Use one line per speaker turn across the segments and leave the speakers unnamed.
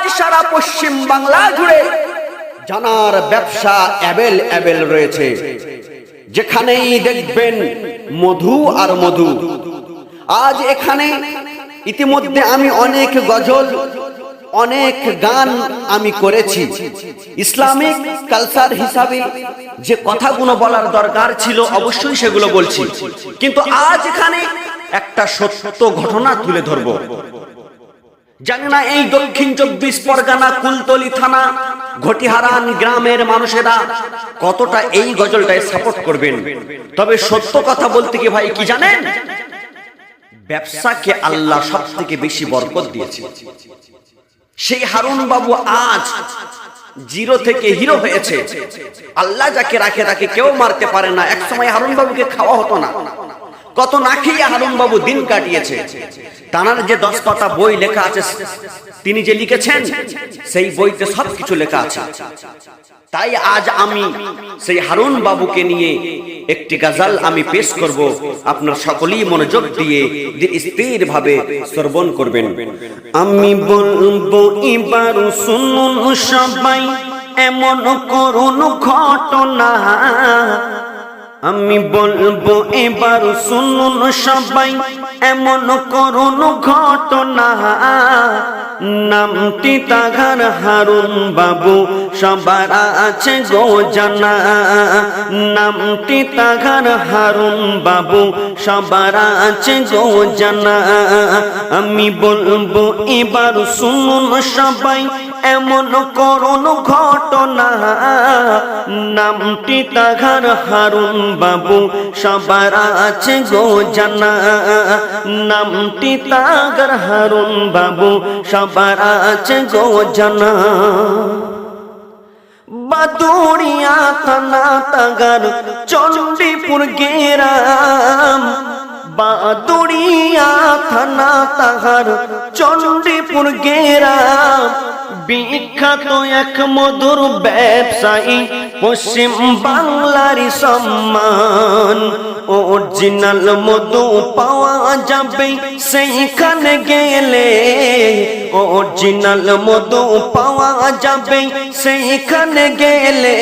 আজ সারা পশ্চিম বাংলা জুড়ে জানার ব্যবসা অ্যাবেল অ্যাবেল রয়েছে। যেখানেই দেখবেন মধু আর মধু। আজ এখানে ইতিমধ্যে আমি অনেক গজল, অনেক গান আমি করেছি। ইসলামিক কালচার হিসাবে যে কথাগুলো বলার দরকার ছিল অবশ্যই সেগুলো বলছি। কিন্তু আজ এখানে একটা সত্য ঘটনা তুলে ধরবো। জানি না এই দক্ষিণ চব্বিশ পরগনা কুলতলি থানা ঘটিহারান গ্রামের মানুষেরা কতটা এই গজলটায় সাপোর্ট করবেন। তবে সত্য কথা বলতে কি ভাই, কি জানেন? ব্যবসাকে আল্লাহ সব থেকে বেশি বরকত দিয়েছে। সেই হারুন বাবু আজ জিরো থেকে হিরো হয়েছে। আল্লাহ যাকে রাখে তাকে কেউ মারতে পারে না। এক সময় হারুন বাবুকে খাওয়া হতো না। কত না খেয়ে হারুন বাবু দিন কাটিয়েছে। তানার যে দশ পাতা বই লেখা আছে, তিনি যে লিখেছেন, সেই বইতে সব কিছু লেখা আছে। তাই আজ আমি সেই হারুন বাবুকে নিয়ে একটি গাজাল আমি পেশ করব। আপনার সকলেই মনোযোগ দিয়ে স্থির ভাবে শ্রবণ করবেন।
আমি বলব, এবার শুনুন সবাই, এমন করুন ঘটনা। আমি বলব, এবার শুনুন সবাই, এমন করুন ঘটনা। নামটি তাঘার হারুন বাবু, সবার আছে গো জানা। নামটি হারুন বাবু, সবার আছে গো জানা। আমি বলব, এবার শুনুন সবাই এমন করুন ঘটনা। নামটি তাঘার হারুন বাবু, সবার আছে গো জানা। নামটি তাগার হারুন বাবু, সবার আছে গো জানা। বাদুড়িয়া থানা তাগার চণ্ডীপুর গেরাম। বাদুড়িয়া থানা তাহার চণ্ডীপুর গেরাম। বিখ্যাত এক মধুর ব্যবসায়ী। পশ্চিম বাংলার সম্মান। অরিজিনাল মধু পাওয়া যাবে সেইখানে গেলে। অরিজিনাল মধু পাওয়া যাবে সেইখানে গেলে।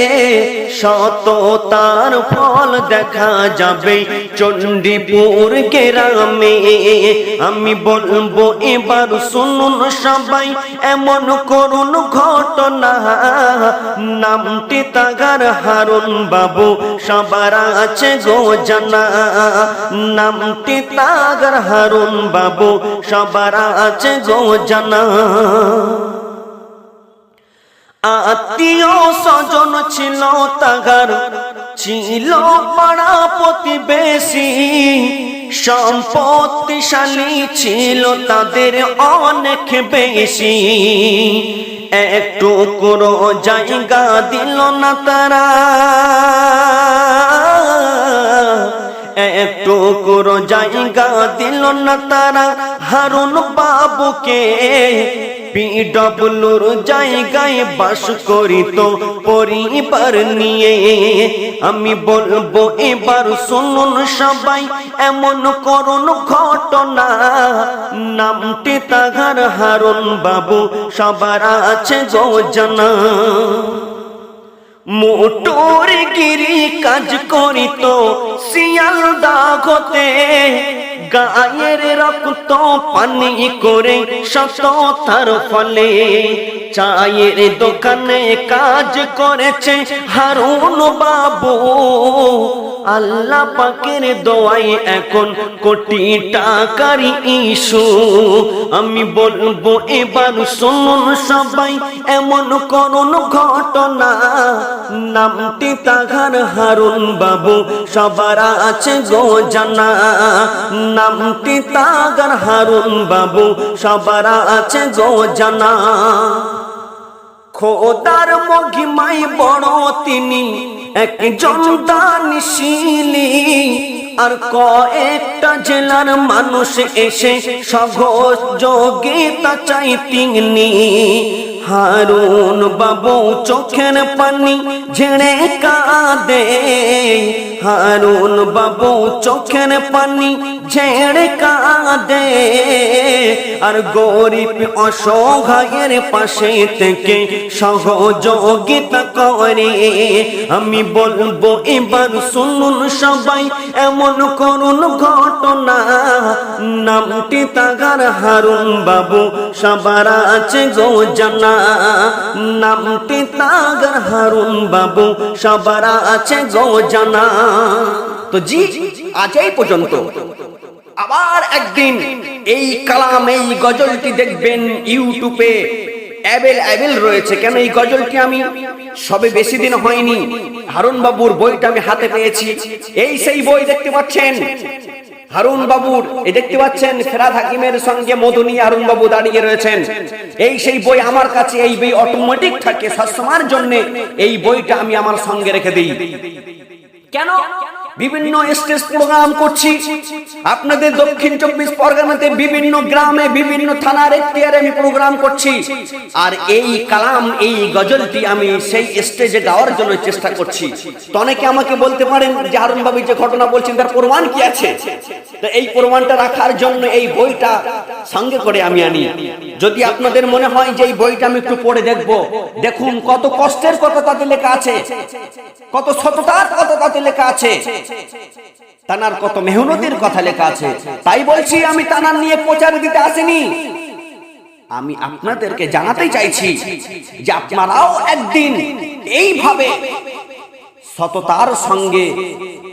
শত তার ফল দেখা যাবে চণ্ডীপুর গ্রামে আমি বলব এবার শুনুন সবাই, এমন করুন ঘটনা। নামটি তাগার হারুন বাবু, সবার আছে গো জানা। নামটি তাগার হারুন বাবু, সবার আছে গো জানা। আত্মীয় স্বজন ছিল তাগার, ছিল পাড়া প্রতিবেশী। সম্পত্তিশালী ছিল তাদের অনেক বেশি। একটু কোনো জায়গা দিল না তারা। একটু কোনো জায়গা দিল না তারা হারুন বাবুকে। পিডব্লুর জায়গায় বাস করিত পরিবার নিয়ে। আমি বলব, এবার শুনুন সবাই, এমন করুন ঘটনা। নামটি তাহার হারুন বাবু, সবার আছে গো জানা। মোটর গিরি কাজ করিত, শিয়াল দাগতে। গায়ের রক্ত পানি করে সততার ফলে। চায়ের দোকানে কাজ করেছে হারুন বাবু। আল্লাহ পাকের দোয়াই এখন কোটি টাকার ইস্যু। আমি বলব, এবার শুনুন সবাই, এমন করুন ঘটনা। নামটি তাঘার হারুন বাবু, সবার আছে গো জানা। নামটি তাগার হারুন বাবু, সবার আছে গো জানা। খোদার মহিমাই বড় তিনি। একজন শিলি আর কয়েকটা জেলার মানুষ এসে সহযোগিতা চাই তিনি হারুন বাবু চোখের পানি ঝেড়ে কাঁদে হারুন বাবু চোখের পানি ঝেড়ে কাঁদে। আর গরিব অসহায়ের পাশে থেকে সহযোগিতা করে। আমি বলব, এবার শুনুন সবাই, এমন করুন ঘটনা। নামটি তাগার হারুন বাবু, সবার আছে গো জানা নামটি তাগার হারুন বাবু, সবার আছে গো জানা
তো জি, আজ এই পর্যন্ত। আবার একদিন এই কালাম, এই গজলটি দেখবেন ইউটিউবে। অ্যাবেল অ্যাবেল রয়েছে। কেন এই গজলটি আমি? সবে বেশি দিন হয়নি। হারুন বাবুর বইটা আমি হাতে পেয়েছি। এই সেই বই দেখতে পাচ্ছেন? হারুন বাবুর এই দেখতে পাচ্ছেন? ফেরাদ হাকিমের সঙ্গে মধুনী হারুন বাবু দাঁড়িয়ে রয়েছেন। এই সেই বই আমার কাছে এই বই অটোমেটিক থাকে। সবসময়ের জন্য এই বইটা আমি আমার সঙ্গে রেখে দিই। কেন? বিভিন্ন স্টেজ প্রোগ্রাম করছি। আপনাদের দক্ষিণ চব্বিশ পরগনাতে বিভিন্ন গ্রামে, বিভিন্ন থানার এখতিয়ারে আমি প্রোগ্রাম করছি। আর এই কালাম, এই গজলটি আমি সেই স্টেজে গাওয়ার জন্য চেষ্টা করছি। তো অনেকে আমাকে বলতে পারেন যে, হারুন বাবু যে ঘটনা বলছেন, তার প্রমাণ কি আছে? তো এই প্রমাণটা রাখার জন্য এই বইটা সঙ্গে করে আমি আনি। যদি আপনাদের মনে হয় যে এই বইটা আমি একটু পড়ে দেখব, দেখুন কত কষ্টের কথা তাতে লেখা আছে, কত সততার কথা তাতে লেখা আছে। তানার কত মেহনতের কথা লেখা আছে। তাই বলছি আমি তানার নিয়ে প্রচার দিতে আসিনি। আমি আপনাদেরকে জানাতে চাইছি যে আপনারাও একদিন এইভাবে সততার সঙ্গে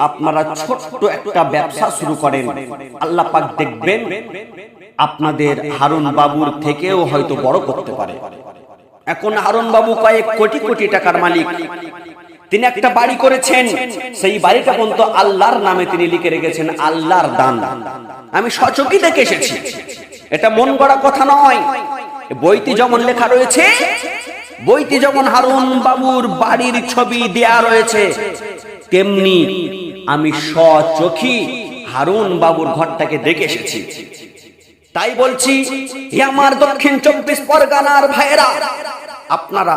আপনারা ছোট্ট একটা ব্যবসা শুরু করেন। আল্লাহ পাক দেখবেন আপনাদের হারুন বাবুর থেকেও হয়তো বড় করতে পারে। এখন হারুন বাবু কয়েক কোটি কোটি টাকার মালিক। তিনি একটা বাড়ি করেছেন। সেই বাড়িটা পর্যন্ত আল্লাহর নামে তিনি লিখে রেখেছেন, আল্লাহর দান। আমি সচকি দেখে এসেছি। এটা মন গড়া কথা নয়। বইতে যেমন লেখা রয়েছে বইতে যেমন হারুন বাবুর বাড়ির ছবি দেয়া রয়েছে, তেমনি আমি সচখি হারুন বাবুর ঘরটাকে দেখে এসেছি। তাই বলছি আমার দক্ষিণ চব্বিশ পরগনার ভাইয়েরা, আপনারা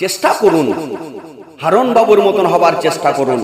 চেষ্টা করুন। হারুন বাবুর মতন হবার চেষ্টা করুন।